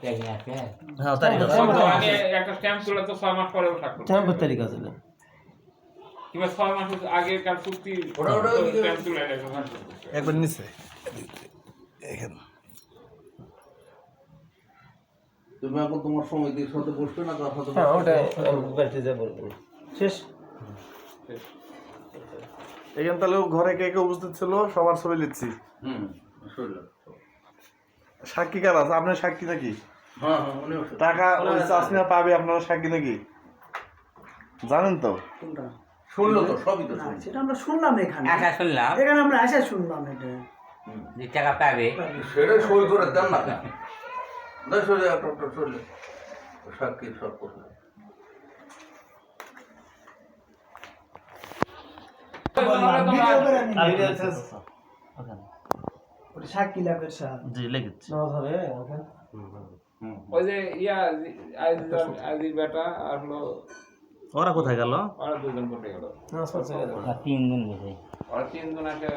হ্যাঁ তারিখ আছে। তো একটা স্ট্যাম্প তুলে তো ছয় মাস পরেও থাকতো। ট্যাম্পের তারিখ আছে না? কিংবা ছয় মাস আগেকার চুক্তি ওটা- ওটা স্ট্যাম্প তুলে একবার নিচে। এখানে। তুমি এখন তোমার সাথে বসবে না তার সাথে হ্যাঁ ওটা বাড়িতে যা বলব। শেষ? এখানে তাহলে ঘরে কে কে উপস্থিত ছিল? সবার ছবি লিখছি। হুম শুনলাম সাক্ষী কার আছে? আপনার সাক্ষী নাকি? হ্যাঁ হ্যাঁ মনে টাকা ওই চাষমিয়া পাবে আপনারা সাক্ষী নাকি? জানেন তো? শুনলো তো সবই তো সেটা আমরা শুনলাম এখানে। আশা শুনলাম। এখানে আমরা আসা শুনলাম এটা। যে টাকা পাবে। সেটাই সই করে দেন না কেন? না সরে সরলে সাক্ষী সব করলে। ওটা সাক্ষী লাভের সাথ জি লিখেছি নামাজ হবে ওই যে ইয়া আজিজ আজির বেটা আর হলো ওরা কোথায় গেল? ওরা দুজন কোথায় গেল? নামাজ পড়ছে তিন দিন গেছে। ওরা তিনজন আছে।